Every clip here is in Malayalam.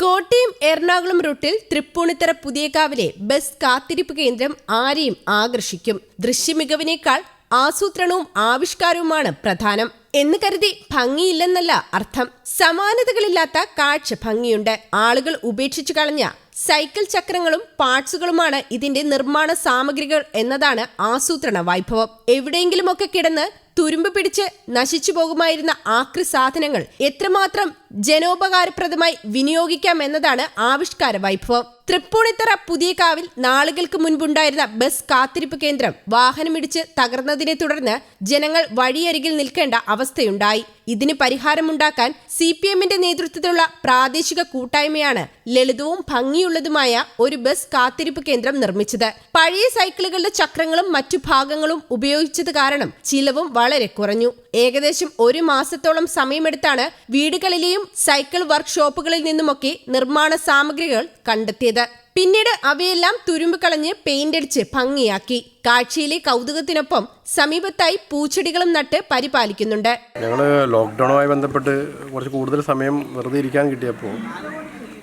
കോട്ടയം എറണാകുളം റൂട്ടിൽ തൃപ്പൂണിത്തറ പുതിയകാവിലെ ബസ് കാത്തിരിപ്പ് കേന്ദ്രം ആരെയും ആകർഷിക്കും. ദൃശ്യമികവിനേക്കാൾ ആസൂത്രണവും ആവിഷ്കാരവുമാണ് പ്രധാനം എന്ന് കരുതി ഭംഗിയില്ലെന്നല്ല അർത്ഥം. സമാനതകളില്ലാത്ത കാഴ്ച ഭംഗിയുണ്ട്. ആളുകൾ ഉപേക്ഷിച്ചു കളഞ്ഞ സൈക്കിൾ ചക്രങ്ങളും പാർട്സുകളുമാണ് ഇതിന്റെ നിർമ്മാണ സാമഗ്രികൾ എന്നതാണ് ആസൂത്രണ വൈഭവം. എവിടെയെങ്കിലുമൊക്കെ കിടന്ന് തുരുമ്പ് പിടിച്ച് നശിച്ചു പോകുമായിരുന്ന ആക്രി സാധനങ്ങൾ എത്രമാത്രം ജനോപകാരപ്രദമായി വിനിയോഗിക്കാം എന്നതാണ് ആവിഷ്കാര വൈഭവം. തൃപ്പൂണിത്തറ പുതിയ കാവിൽ നാളുകൾക്ക് മുൻപുണ്ടായിരുന്ന ബസ് കാത്തിരിപ്പ് കേന്ദ്രം വാഹനമിടിച്ച് തകർന്നതിനെ തുടർന്ന് ജനങ്ങൾ വഴിയരികിൽ നിൽക്കേണ്ട അവസ്ഥയുണ്ടായി. ഇതിന് പരിഹാരമുണ്ടാക്കാൻ സി പി എമ്മിന്റെ നേതൃത്വത്തിലുള്ള പ്രാദേശിക കൂട്ടായ്മയാണ് ലളിതവും ഭംഗിയുള്ളതുമായ ഒരു ബസ് കാത്തിരിപ്പ് കേന്ദ്രം നിർമ്മിച്ചത്. പഴയ സൈക്കിളുകളുടെ ചക്രങ്ങളും മറ്റു ഭാഗങ്ങളും ഉപയോഗിച്ചത് കാരണം ചിലവും വളരെ കുറഞ്ഞു. ഏകദേശം ഒരു മാസത്തോളം സമയമെടുത്താണ് വീടുകളിലെയും സൈക്കിൾ വർക്ക്ഷോപ്പുകളിൽ നിന്നുമൊക്കെ നിർമ്മാണ സാമഗ്രികൾ കണ്ടെത്തിയത്. പിന്നീട് അവയെല്ലാം തുരുമ്പ് കളഞ്ഞ് പെയിന്റ് അടിച്ച് ഭംഗിയാക്കി. കാഴ്ചയിലെ കൗതുകത്തിനൊപ്പം സമീപത്തായി പൂച്ചെടികളും നട്ട് പരിപാലിക്കുന്നുണ്ട്. ഞങ്ങൾ ലോക്ക്ഡൌണുമായി ബന്ധപ്പെട്ട് കുറച്ച് കൂടുതൽ സമയം വെറുതെ ഇരിക്കാൻ കിട്ടിയപ്പോൾ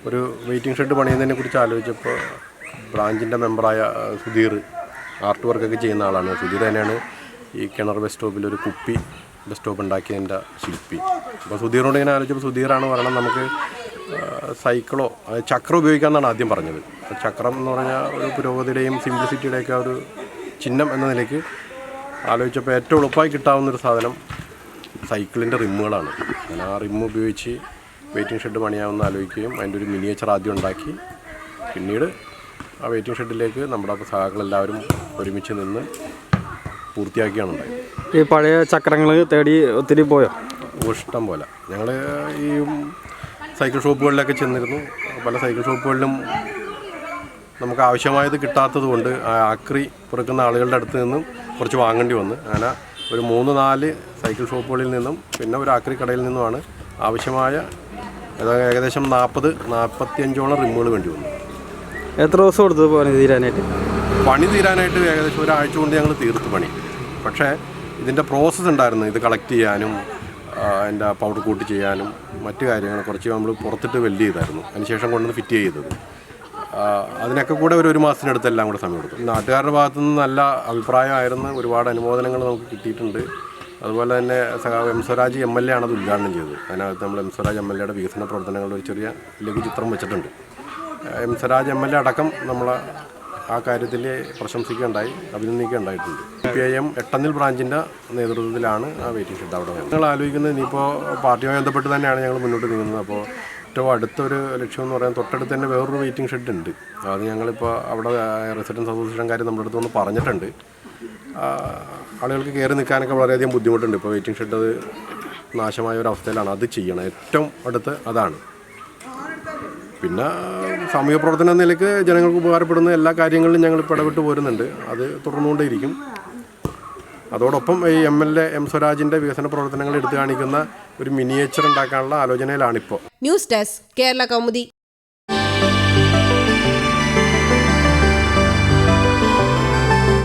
ഒരു വെയിറ്റിംഗ് ഷെഡ് പണിയുന്നതിനെ കുറിച്ച് ആലോചിച്ചപ്പോൾ ബ്രാഞ്ചിന്റെ മെമ്പറായ സുധീർ ആർട്ട് വർക്കൊക്കെ ചെയ്യുന്ന ആളാണ്. സുധീർ തന്നെയാണ് ഈ കിണർ ബസ് സ്റ്റോപ്പിൽ ഒരു കുപ്പി ബസ് സ്റ്റോപ്പ് ഉണ്ടാക്കിയതിന്റെ ശില്പി. അപ്പോൾ സുധീറിനോട് ഇങ്ങനെ ആലോചിച്ചപ്പോൾ സുധീറാണ് പറയണം നമുക്ക് സൈക്കിളോ ചക്രം ഉപയോഗിക്കാമെന്നാണ് ആദ്യം പറഞ്ഞത്. ചക്രം എന്ന് പറഞ്ഞാൽ ഒരു പുരോഗതിയുടെയും സിംപ്ലിസിറ്റിയുടെയൊക്കെ ഒരു ചിഹ്നം എന്ന നിലയ്ക്ക് ആലോചിച്ചപ്പോൾ ഏറ്റവും എളുപ്പമായി കിട്ടാവുന്ന ഒരു സാധനം സൈക്കിളിന്റെ റിമ്മുകളാണ്. ഞാൻ ആ റിമ്മ് ഉപയോഗിച്ച് വെയിറ്റിംഗ് ഷെഡ് പണിയാവുന്ന ആലോചിക്കുകയും അതിന്റെ ഒരു മിനിയേച്ചർ ആദ്യം ഉണ്ടാക്കി. പിന്നീട് ആ വെയിറ്റിംഗ് ഷെഡിലേക്ക് നമ്മുടെ സഹാക്കളെല്ലാവരും ഒരുമിച്ച് നിന്ന് പൂർത്തിയാക്കിയാണ് ഉണ്ടായത് ഈ പഴയ ചക്രങ്ങൾ തേടി ഒത്തിരി പോയോ? ഇഷ്ടം പോലെ. ഞങ്ങൾ ഈ സൈക്കിൾ ഷോപ്പുകളിലൊക്കെ ചെന്നിരുന്നു. പല സൈക്കിൾ ഷോപ്പുകളിലും നമുക്ക് ആവശ്യമായത് കിട്ടാത്തത് കൊണ്ട് ആ ആക്രി പുറക്കുന്ന ആളുകളുടെ അടുത്ത് നിന്നും കുറച്ച് വാങ്ങേണ്ടി വന്നു. അങ്ങനെ ഒരു മൂന്ന് നാല് സൈക്കിൾ ഷോപ്പുകളിൽ നിന്നും പിന്നെ ഒരു ആക്രി കടയിൽ നിന്നുമാണ് ആവശ്യമായ ഏകദേശം നാൽപ്പത് നാൽപ്പത്തിയഞ്ചോളം റിമ്മുകൾ വേണ്ടി വന്നു. എത്ര ദിവസം കൊടുത്തത് പോലെ തീരാനായിട്ട്? പണി തീരാനായിട്ട് ഏകദേശം ഒരാഴ്ച കൊണ്ട് ഞങ്ങൾ തീർത്ത് പണി. പക്ഷേ ഇതിന്റെ പ്രോസസ്സ് ഉണ്ടായിരുന്നു. ഇത് കളക്ട് ചെയ്യാനും അതിന്റെ പൗഡർ കൂട്ട് ചെയ്യാനും മറ്റു കാര്യങ്ങൾ കുറച്ച് നമ്മൾ പുറത്തിട്ട് വെൽഡ് ചെയ്തായിരുന്നു. അതിനുശേഷം കൊണ്ടുവന്ന് ഫിറ്റ് ചെയ്തത്. അതിനൊക്കെ കൂടെ ഒരു ഒരു മാസത്തിനടുത്ത് കൂടെ സമയം എടുത്തു. നാട്ടുകാരുടെ ഭാഗത്തു നിന്ന് നല്ല അഭിപ്രായമായിരുന്നു ഒരുപാട് അനുമോദനങ്ങൾ നമുക്ക് കിട്ടിയിട്ടുണ്ട്. അതുപോലെ തന്നെ M Swaraj M L A ആണ് ഉദ്ഘാടനം ചെയ്തത്. അതിനകത്ത് നമ്മൾ എം സ്വരാജ് എം എൽ എയുടെ വികസന പ്രവർത്തനങ്ങളുടെ ഒരു ചെറിയ ലഘുചിത്രം വെച്ചിട്ടുണ്ട്. M Swaraj M L A അടക്കം നമ്മളെ ആ കാര്യത്തിൽ പ്രശംസിക്കുകയുണ്ടായി അഭിനന്ദിക്കുകയുണ്ടായിട്ടുണ്ട്. പി ഐ എം എട്ടന്നിൽ ബ്രാഞ്ചിന്റെ നേതൃത്വത്തിലാണ് ആ വെയിറ്റിംഗ് ഷെഡ് അവിടെ ഞങ്ങൾ ആലോചിക്കുന്നത് ഇനിയിപ്പോൾ പാർട്ടിയുമായി ബന്ധപ്പെട്ട് തന്നെയാണ് ഞങ്ങൾ മുന്നോട്ട് നീങ്ങുന്നത്. അപ്പോൾ ഏറ്റവും അടുത്തൊരു ലക്ഷ്യം എന്ന് പറയാൻ തൊട്ടടുത്ത് തന്നെ വേറൊരു വെയിറ്റിംഗ് ഷെഡ് ഉണ്ട്. അത് ഞങ്ങളിപ്പോൾ അവിടെ റെസിഡൻസ് അസോസിയേഷൻകാർ നമ്മുടെ അടുത്ത് വന്ന് പറഞ്ഞിട്ടുണ്ട്. ആളുകൾക്ക് കയറി നിൽക്കാനൊക്കെ വളരെയധികം ബുദ്ധിമുട്ടുണ്ട്. ഇപ്പോൾ വെയിറ്റിംഗ് ഷെഡ് അത് നാശമായ ഒരു അവസ്ഥയിലാണ്. അത് ചെയ്യണം. ഏറ്റവും അടുത്ത് അതാണ്. പിന്നെ സാമൂഹ്യ പ്രവർത്തന നിലയ്ക്ക് ജനങ്ങൾക്ക് ഉപകാരപ്പെടുന്ന എല്ലാ കാര്യങ്ങളിലും ഞങ്ങൾ ഇടപെട്ട് പോരുന്നുണ്ട്. അത് തുടർന്നുകൊണ്ടേയിരിക്കും. അതോടൊപ്പം ഈ എം എൽ എ എം സ്വരാജിന്റെ വികസന പ്രവർത്തനങ്ങൾ എടുത്തു കാണിക്കുന്ന ഒരു മിനിയേച്ചർ ഉണ്ടാക്കാനുള്ള ആലോചനയിലാണിപ്പോൾ ന്യൂസ് ഡെസ്ക് കേരള കൗമുദി.